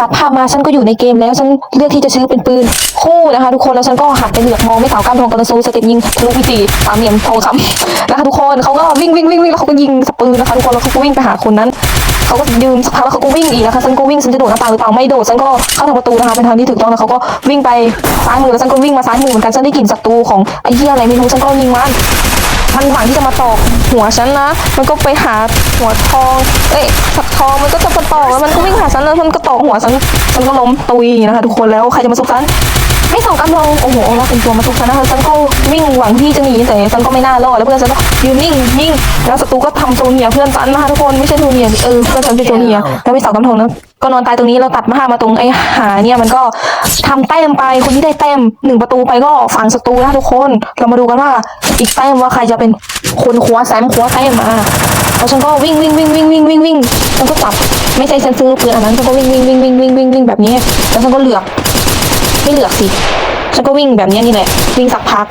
ตัดภาพมาฉันก็อยู่ในเกมแล้วฉันเลือกที่จะซื้อเป็นปืนคู่นะคะ ทุกคนแล้วฉันก็หันไปเหลือบมองไม่สาวก้ามทองกระโซสเต็ปยิงทะลุพิตีสามเหลี่ยมทองคำนะคะทุกคนเขาก็วิ่งวิ่งวิ่งวิ่งแล้วเขาก็ยิงสปืนนะคะทุกคนแล้วเขาก็วิ่งไปหาคนนั้นเขาก็ยืมสักพักแล้วเขาก็วิ่งอีกนะคะฉันก็วิ่งฉันจะโดดหน้าต่างหรือเปล่าไม่โดดฉันก็เข้าทางประตูนะคะเป็นทางที่ถูกต้องแล้วเขาก็วิ่งไปซ้ายมือแล้วฉันก็วิ่งมาซ้ายมือเหมือนกันฉันได้กลิ่นศัตรูของไอ้เหี้ยอะไรไม่รู้ฉันก็ยิงมัน มันหวังที่จะมาตอกหัวฉันนะ มันก็ไปหาหัวทอง เอ้ยสักทองมันก็จะมาตอกแล้วมันก็วิ่งหาฉันแล้วมันก็ตอกหัวฉันฉันก็ล้มตุยนะคะทุกคนแล้วใครจะมาสุกฉัน ไม่สองกำลังโอ้โหเราเป็นตัวมาสุกฉันนะคะฉันก็วิ่งหวังที่จะหนีแต่ฉันก็ไม่น่ารอดแล้วเพื่อนฉันก็ยืนนิ่งนิ่งแล้วศัตรูก็ทำโซเนียเพื่อนฉันนะคะทุกคนไม่ใช่โซเนียเออเพื่อนฉันเป็นโซเนียแล้วไม่สองกำลังนะก็นอนตายตรงนี้เราตัดมามาตรงไอ้หาเนี่ยมันก็ทำแต้มไปคนที่ได้แต้มหนึ่งประตูไปก็ฝังศัตรูนะทุกคนเรามาดูกันว่าอีกแต้มว่าใครจะเป็นคนคว้าแซมคว้าแต้มมาแล้วฉันก็วิ่งวิ่งวิ่งวิ่งวิ่งวิ่งวิ่งฉันก็จับไม่ใช่ฉันซื้อปืนอันนั้นฉันก็วิ่งวิ่งวิ่งวิ่งวิ่งวิ่งวิ่งแบบนี้แล้วฉันก็เหลือก ไม่เหลือกสิ ฉันก็วิ่งแบบเนี้ยนี่แหละ วิ่งสักพัก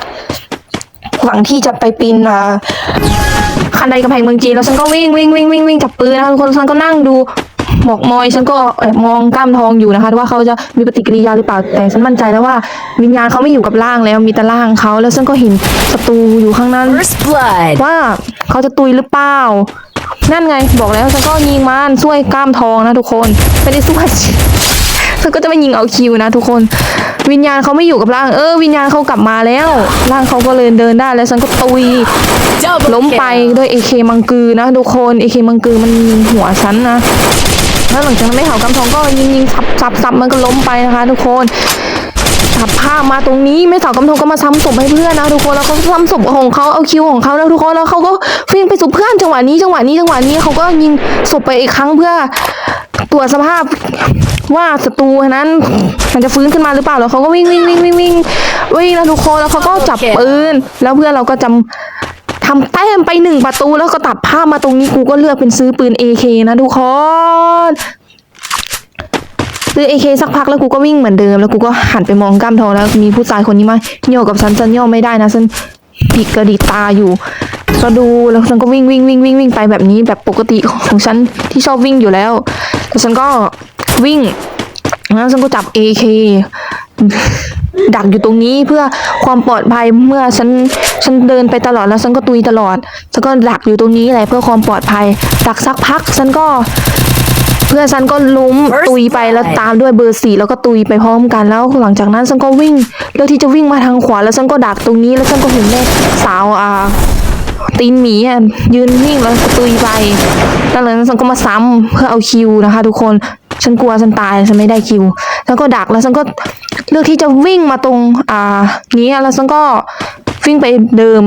หวังที่จะไปปีนอ่าคันไดกำแพงเมืองจีนแล้วฉันก็วิ่งวิ่งวิ่งวิ่งวิ่งจับปืนนะคะทุกคนฉันก็นั่งดูหมอกมอยฉันก็แอบมองกล้ามทองอยู่นะคะว่าเขาจะมีปฏิกิริยาหรือเปล่าแต่ฉันมั่นใจแล้วว่า วิญญาณเขาไม่อยู่กับร่างแล้วมีแต่ร่างเขาแล้วฉันก็เห็นศัตรูอยู่ข้างนั้น First blood. ว่าเขาจะตุยหรือเปล่านั่นไงบอกแล้วฉันก็ยิงมันช่วยกล้ามทองนะทุกคนไม่ได้ช่ วยฉันก็จะไม่ยิงเอาคิวนะทุกคน วิญญาณเขาไม่อยู่กับร่าง เออ วิญญาณเขากลับมาแล้ว ร่างเขาก็เลยเดินได้แล้วฉันก็ตุย Double ล้มไป kill. ด้วยเอเคมังกือนะทุกคนเอเคมังกือมันยิงหัวฉันนะแล้วหลังจากนั้นไม่เห่ากำทองก็ยิงยิงสับสับสับมันก็ล้มไปนะคะ ทุกคนสับภาพมาตรงนี้ไม่เห่ากำทองก็มาซ้ำศพให้เพื่อนนะทุกคนแล้วเขาซ้ำศพของเขาเอาคิวของเขาแล้วทุกคนแล้วเขาก็วิ่งไปสู่เพื่อนจังหวะนี้จังหวะนี้จังหวะนี้เขาก็ยิงศพไปอีกครั้งเพื่อ ตรวจสภาพว่าศัตรูนั้นมันจะฟื้นขึ้นมาหรือเปล่าแล้วเขาก็วิ่งวิ่งวิ่งวิ่งวิ่งวิ่งนะทุกคนแล้วเขาก็จับปืนแล้วเพื่อนเราก็จำทำแต้มไปหนึ่งประตูแล้วก็ตัดภาพมาตรงนี้กูก็เลือกเป็นซื้อปืน AK นะทุกคนซื้อ AK สักพักแล้วกูก็วิ่งเหมือนเดิมแล้วกูก็หันไปมองกล้ามทองแล้วมีผู้ชายคนนี้มาเหี่ยกับฉันฉันเหี่ยวไม่ได้นะฉันผิดกระดิตาอยู่ก็ดูแล้วฉันก็วิ่งวิ่งวิ่งวิ่งวิ่งไปแบบนี้แบบปกติของฉันที่ชอบวิ่งอยู่แล้ว แล้วฉันก็วิ่งแล้วฉันก็จับ AK ดักอยู่ตรงนี้เพื่อความปลอดภัยเมื่อฉันฉันเดินไปตลอดแล้วฉันก็ตุยตลอดฉันก็ดักอยู่ตรงนี้แหละเพื่อความปลอดภัย ดักสักพักฉันก็ เพื่อนฉันก็ล้มตุยไปแล้วตามด้วยเบอร์สี่แล้วก็ตุยไปพร้อมกันแล้วหลังจากนั้นฉันก็วิ่งเลือกที่จะวิ่งมาทางขวาแล้วฉันก็ดักตรงนี้แล้วฉันก็เห็นแม่สาวอ่า ตีนหมีอะยืนนิ่งแล้วตุยไปแล้วหลังจากนั้นฉันก็มาซ้ำเพื่อเอาคิวนะคะ ทุกคนฉันกลัวฉันตายฉันไม่ได้คิวฉันก็ดักแล้วฉันก็เลือกที่จะวิ่งมาตรงอ่านี้แล้วฉันก็วิ่งไปเดิม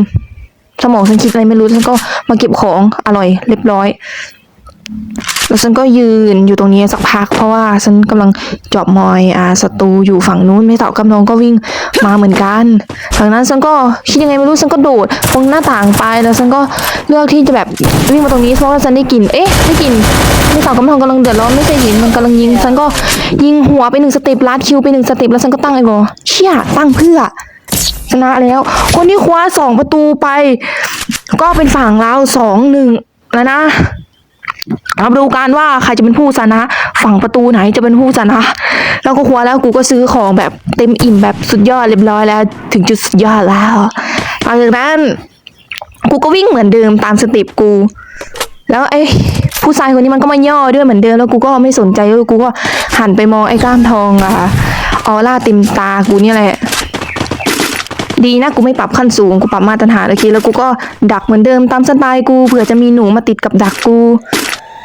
สมองฉันคิดอะไรไม่รู้ฉันก็มาเก็บของอร่อยเรียบร้อย แล้วฉันก็ยืนอยู่ตรงนี้สักพัก เพราะว่าฉันกำลังจอบมอยอ่าศัตรูอยู่ฝั่งนู้นไม่เต่ากำนองก็วิ่งมาเหมือนกันจากนั้นฉันก็คิดยังไงไม่รู้ฉันก็โดดตรงหน้าต่างไปแล้วฉันก็เลือกที่จะแบบวิ่งมาตรงนี้เพราะว่าฉันได้กลิ่นเอ๊ะได้กลิ่นไม่เต่ากำนองกำลังเดือดร้อนไม่ใช่หินมันกำลังยิงฉันก็ยิงหัวไปหนึ่งสเต็ปลัดคิวไปหนึ่งสเต็ปแล้วฉันก็ตั้งไอ้บอเชี่ยตั้งเพื่อชนะแล้ว คนที่คว้าสองประตูไป ก็เป็นฝั่งเราสองหนึ่งแล้วนะ มาดูกันว่าใครจะเป็นผู้ชนะ ฝั่งประตูไหนจะเป็นผู้ชนะ แล้วก็คว้าแล้วกูก็ซื้อของแบบเต็มอิ่มแบบสุดยอดเรียบร้อยแล้ว ถึงจุดสุดยอดแล้วหลังจากนั้นกูก็วิ่งเหมือนเดิมตามสเต็ปกู แล้วไอ้ผู้ชายคนนี้มันก็มาย่อด้วยเหมือนเดิมแล้วกูก็ไม่สนใจแล้วกูก็หันไปมองไอ้กล้ามทองอะออร่าเต็มตากูเนี่ยแหละดีนะกูไม่ปรับขั้นสูงกูปรับมาตรฐานโอเคแล้วกูก็ดักเหมือนเดิมตามสไตล์กูเผื่อจะมีหนูมาติดกับดักกู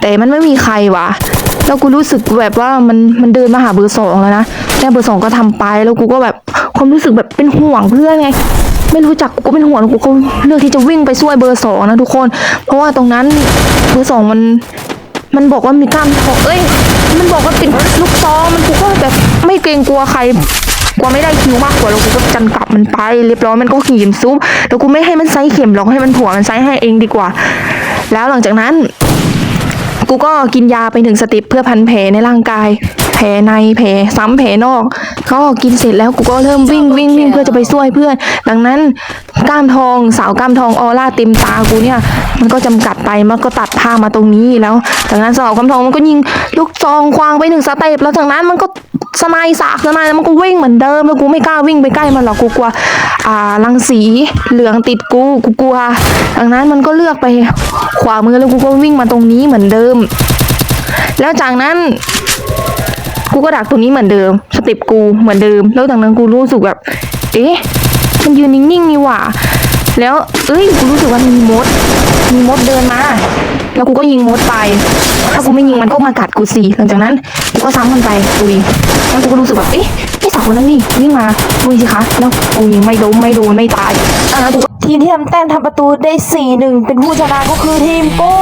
แต่มันไม่มีใครวะแล้วกูรู้สึกแบบว่ามันมันเดินมาหาเบอร์สองแล้วนะแล้วเบอร์สองก็ทำไปแล้วกูก็แบบความรู้สึกแบบเป็นห่วงเพื่อนไง ไม่รู้จักกูก็เป็นห่วงกูก็เลือกที่จะวิ่งไปช่วยเบอร์สองนะทุกคน เพราะว่าตรงนั้นเบอร์สองมันมันบอกว่ามีกล้ามทองเอ้ยมันบอกว่าเป็นลูกซองมันกูก็แบบไม่เกรงกลัวใครกลัวไม่ได้คิวมากกว่าแล้วกูก็จันกลับมันไปเรียบร้อยมันก็ขีมซุปแล้วกูไม่ให้มันไซส์เข็มหรอกให้มันผัวมันไซส์ให้เองดีกว่า แล้วหลังจากนั้น กูก็กินยาไปหนึ่งสติปเพื่อพันแผลในร่างกาย แผลในแผลซ้ำแผลนอกก็กินเสร็จแล้วกูก็เริ่มวิ่งวิ่งวิ่งเพื่อจะไปช่วยเพื่อน ดังนั้นกล้ามทองสาวกล้ามทองออร่าเต็มตากูเนี่ย มันก็จำกัดไปมันก็ตัดผ้ามาตรงนี้แล้ว จากนั้นสาวกล้ามทองมันก็ยิงลูกซองควางไปหนึ่งสเต็ปแล้วจากนั้นมันก็สไนด์สากสไนด์แล้วมันก็วิ่งเหมือนเดิมแล้วกูไม่กล้าวิ่งไปใกล้มันหรอกกูกลัวอ่ารังสีเหลืองติดกูกูกลัวดังนั้นมันก็เลือกไปขวามือแล้วกูก็วิ่งมาตรงนี้เหมือนเดิม แล้วจากนั้น กูก็ดักตรงนี้เหมือนเดิม สเต็ปกูเหมือนเดิม แล้วจากนั้นกูรู้สึกแบบ เอ๊ะ มันยืนนิ่งๆนี่หว่า แล้ว เอ้ย กูรู้สึกว่ามีมด มีมดเดินมา แล้วกูก็ยิงมดไป ถ้ากูไม่ยิงมันก็มากัดกูสิหลังจากนั้น กูก็ซ้ำมันไปดุยแล้วกูก็รู้สึกแบบเอ๊ะไอ้สาวคนนั้นนี่วิ่งมาดุยสิคะแล้วกูยิงไม่ล้มไม่โดนไม่ตายอะแล้วกูทีมที่ทำแต้มทำประตูได้4-1เป็นผู้ชนะก็คือทีมโก้